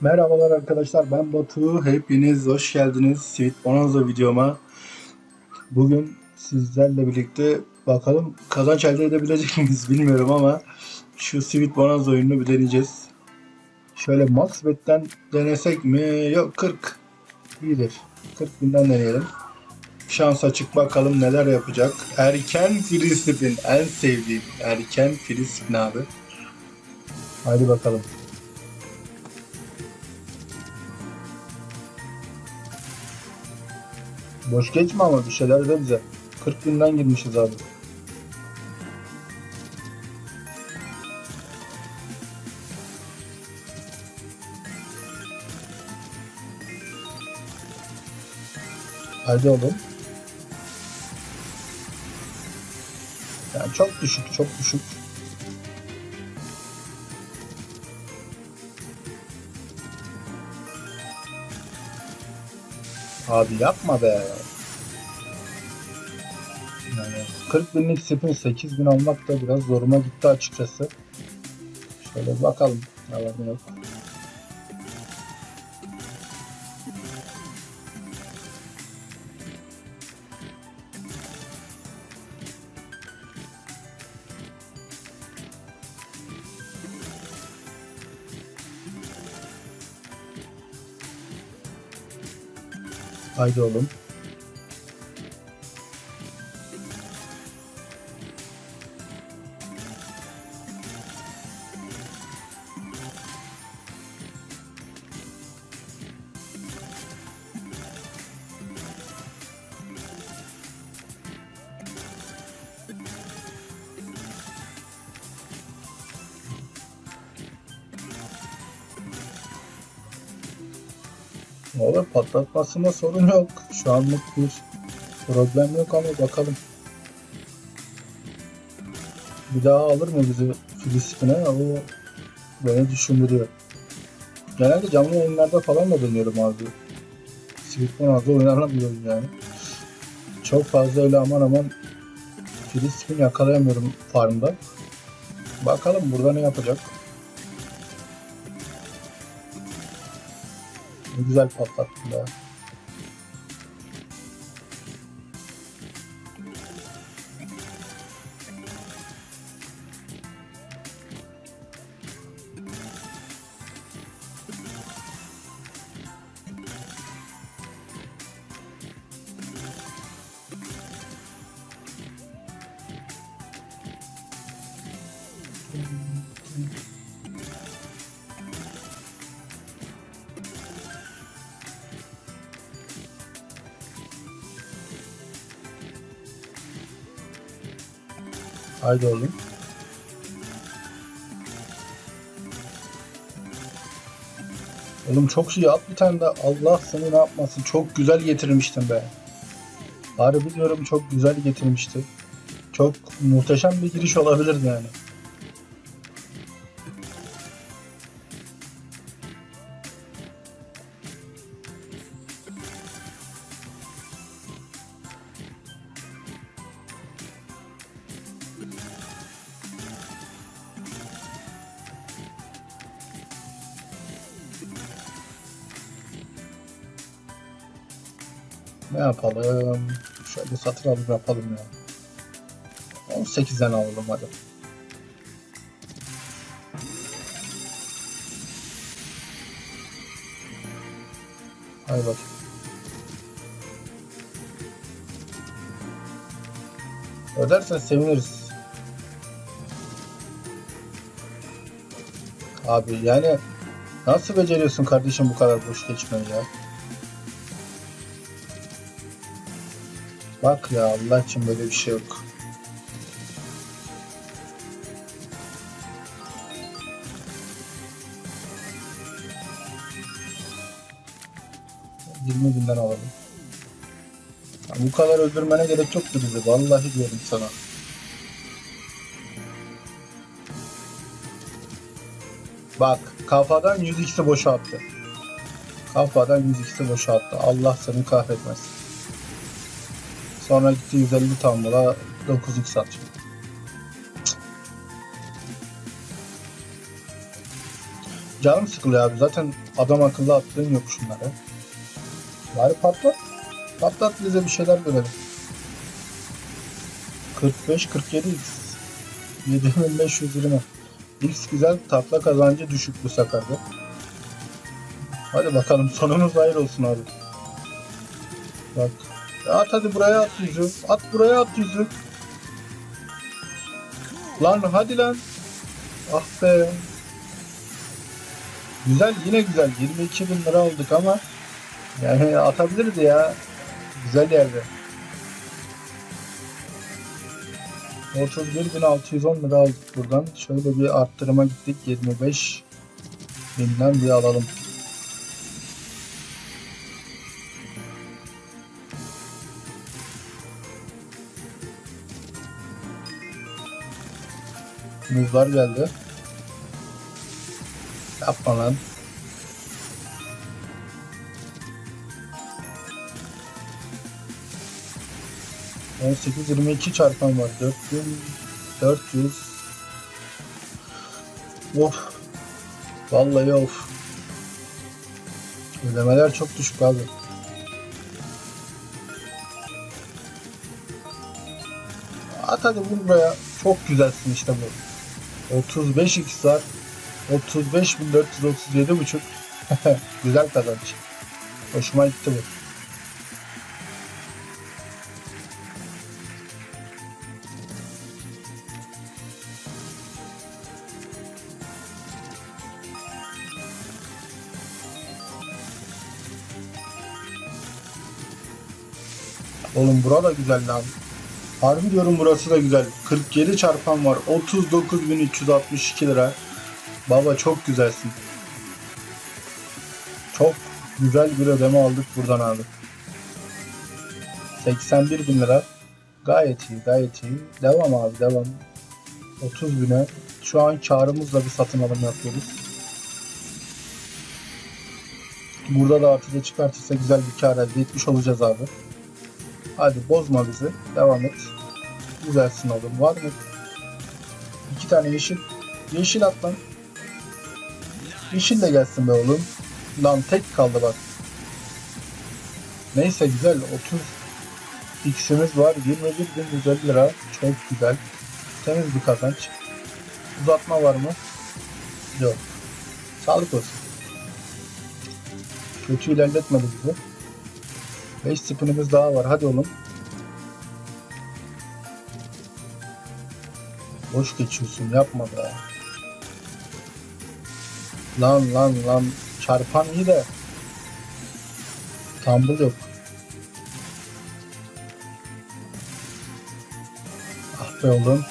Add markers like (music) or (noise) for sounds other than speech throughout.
Merhabalar arkadaşlar ben Batu. Hepiniz hoş geldiniz Sweet Bonanza videoma. Bugün sizlerle birlikte bakalım kazanç elde edebilecek miyiz bilmiyorum ama şu Sweet Bonanza oyununu bir deneyeceğiz. Şöyle Max Bet'ten denesek mi? Yok 40. İyidir. 40 binden deneyelim. Şans açık bakalım neler yapacak. Erken free spin en sevdiğim. Erken free spin abi. Hadi bakalım. Boş geçme ama bir şeyler de bize. 40 binden girmişiz abi. Hadi oğlum. Yani çok düşük, çok düşük. Abi yapma be. 40 binlik spin 8 bin almak da biraz zoruma gitti açıkçası. Şöyle bakalım. Ne var yok. Haydi oğlum. Valla patlatmasında sorun yok. Şu anlık bir problem yok ama bakalım. Bir daha alır mı bizi Filistin'e? O beni düşündürüyor. Genelde canlı yayınlarda falan da deniyorum abi. Sweetman adlı oynanamıyorum yani. Çok fazla öyle aman aman Filistin yakalayamıyorum farmda. Bakalım burada ne yapacak. Güzel patlattın be. Haydi oğlum. Oğlum çok iyi at bir tane de Allah seni ne yapmasın. Çok güzel getirmiştin be. Harbi diyorum çok güzel getirmişti. Çok muhteşem bir giriş olabilirdi yani. Yapalım? Şöyle satır alıp yapalım ya. 18'den alalım hadi. Hadi bak. Ödersen seviniriz. Abi yani nasıl beceriyorsun kardeşim bu kadar boş geçmeyi ya? Bak ya Allah için böyle bir şey yok. Yirmi alalım. Ya bu kadar öldürmene gerek yoktu bizi. Vallahi diyorum sana. Bak kafadan 100x'i boşa attı. Kafadan 100x'i boşa attı. Allah seni kahretmesin. Sonra gitti 150 tambula 9x atacak. Canım sıkılıyor abi. Zaten adam akıllı attığın yok şunlara. Bari patlat. Patlat bize bir şeyler görelim. 45 47 x 7520 X güzel takla kazancı düşük bu seferde. Hadi bakalım sonumuz hayır olsun abi. Bak. At hadi buraya at yüzü. At buraya at yüzü. Lan hadi lan. Ah be. Güzel yine güzel. 22 bin lira aldık ama yani atabilirdi ya. Güzel yerde. 31.610 lira aldık buradan. Şöyle bir arttırıma gittik. 25 binden bir alalım. Muzlar geldi. Yapma lan. On sekiz yirmi iki çarpan var. Dört bin dört yüz. Of. Vallahi of. Ödemeler çok düşük abi. At hadi vur buraya. Çok güzelsin işte bu. 35 x var. 35.437 buçuk. (laughs) Güzel kazanç. Hoşuma gitti bu. Oğlum bura da güzel lan. Harbi diyorum burası da güzel. 47 çarpan var. 39.362 lira. Baba çok güzelsin. Çok güzel bir ödeme aldık buradan abi. 81 bin lira. Gayet iyi, gayet iyi. Devam abi, devam. 30 bine. Şu an karımızla bir satın alım yapıyoruz. Burada da artıda çıkartırsa güzel bir kar elde etmiş olacağız abi. Hadi bozma bizi. Devam et. Güzelsin oğlum. Var mı? İki tane yeşil. Yeşil at lan. Yeşil de gelsin be oğlum. Lan tek kaldı bak. Neyse güzel. 30 x'imiz var. 21.150 lira. Çok güzel. Temiz bir kazanç. Uzatma var mı? Yok. Sağlık olsun. Kötü ilerletmedi bizi. 5 spinimiz daha var. Hadi oğlum. Boş geçiyorsun. Yapma be. Lan lan lan. Çarpan iyi de. Tumble yok. Ah be oğlum.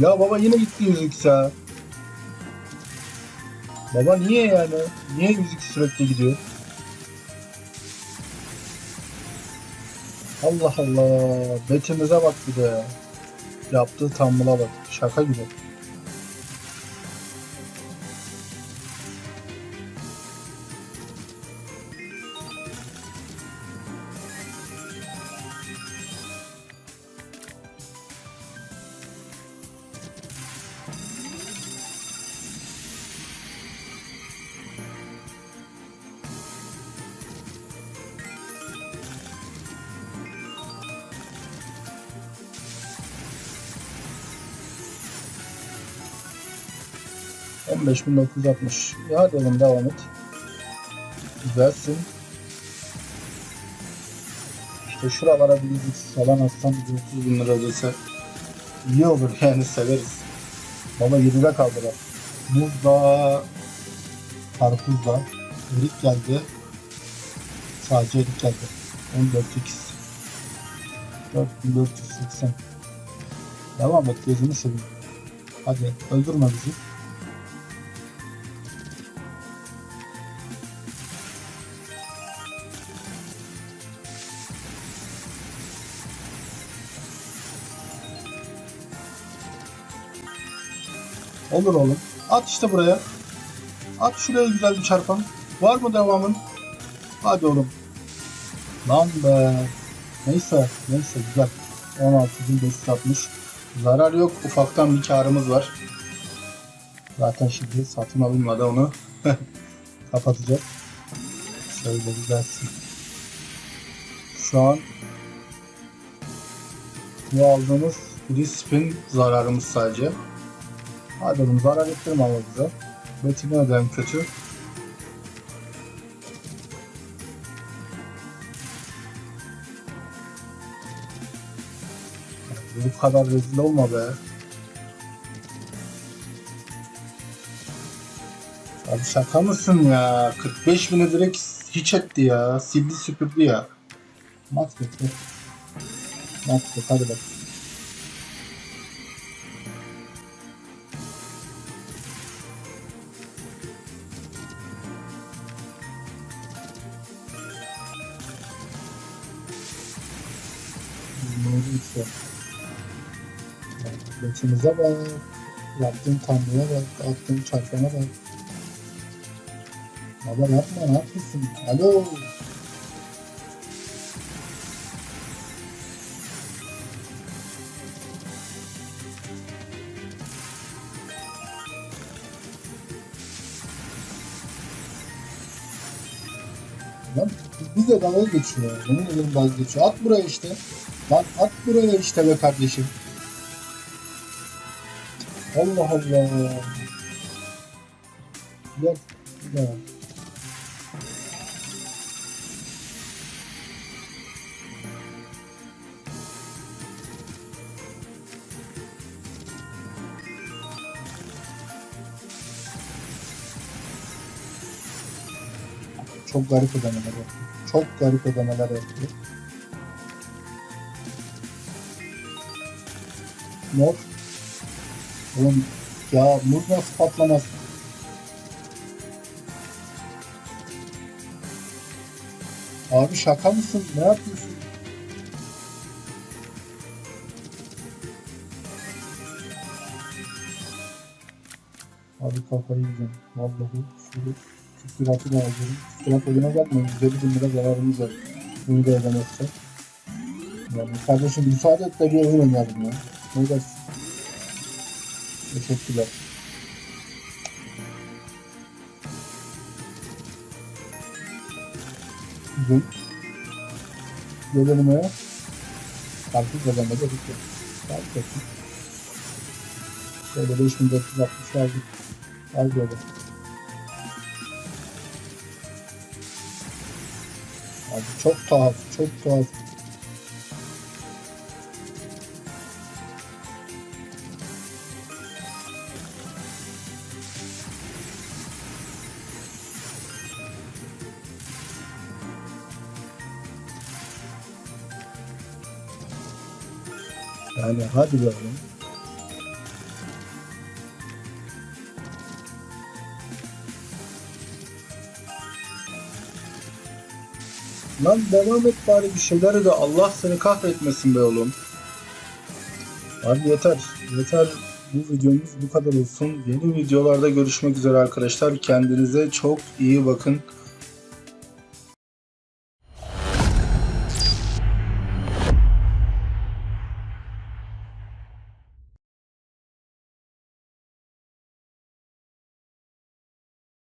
Ya baba yine gitti yüzük ya. Baba niye yani? Niye yüzük sürekli gidiyor? Allah Allah. Betimize bak bir de ya. Yaptığı tambula bak. Şaka gibi. On beş bin dokuz yüz altmış. Ya hadi oğlum devam et. Güzelsin. İşte şuralara bir yüzük falan atsam 30 bin lira ödese iyi olur yani severiz. Baba 7'de kaldılar. Muz da karpuz da erik geldi. Sadece erik geldi. 14 x 4480 Devam et gözünü seveyim. Hadi öldürme bizi. Olur oğlum. At işte buraya. At şuraya güzel bir çarpan. Var mı devamın? Hadi oğlum. Lan be. Neyse. Neyse güzel. 16.560. Zarar yok. Ufaktan bir karımız var. Zaten şimdi satın alınmadı onu (laughs) kapatacağız. Şöyle bir gelsin. Şu an bu aldığımız free spin zararımız sadece. Hadi oğlum zarar ettirme ama bize. Betini ödem kötü. Bu kadar rezil olma be. Abi şaka mısın ya? 45 bine direkt hiç etti ya. Sildi süpürdü ya. Mat bekle. Mat bekle hadi bak. Betimize bak. Yaptığın tanrıya bak. Attığın çarpana bak. Baba yapma ne yapıyorsun? Alo. Lan bize dalga geçiyor. Yemin ederim geçiyor. At buraya işte. Lan at buraya işte be kardeşim. Allah Allah. Gel. Çok garip ödemeler yapıyor. Çok garip ödemeler yapıyor. Mor. Oğlum ya muz nasıl patlamaz? Abi şaka mısın? Ne yapıyorsun? Abi kafayı yiyeceğim. Vallahi şunu küsuratı da alıyorum. Küsurat oyuna bakmayın. 150 bin lira zararımız var. Bunu da ödemezse. Yani kardeşim müsaade et de bir oyun oynayalım ya. Ne dersin? Teşekkürler. Gelelim ya. Kartı kazanmada bitti. Fark ettim. Şöyle 5460 aldık. Al böyle. Abi çok tuhaf, çok tuhaf. Yani hadi be oğlum. Lan devam et bari bir şeyleri de Allah seni kahretmesin be oğlum. Abi yeter. Yeter. Bu videomuz bu kadar olsun. Yeni videolarda görüşmek üzere arkadaşlar. Kendinize çok iyi bakın.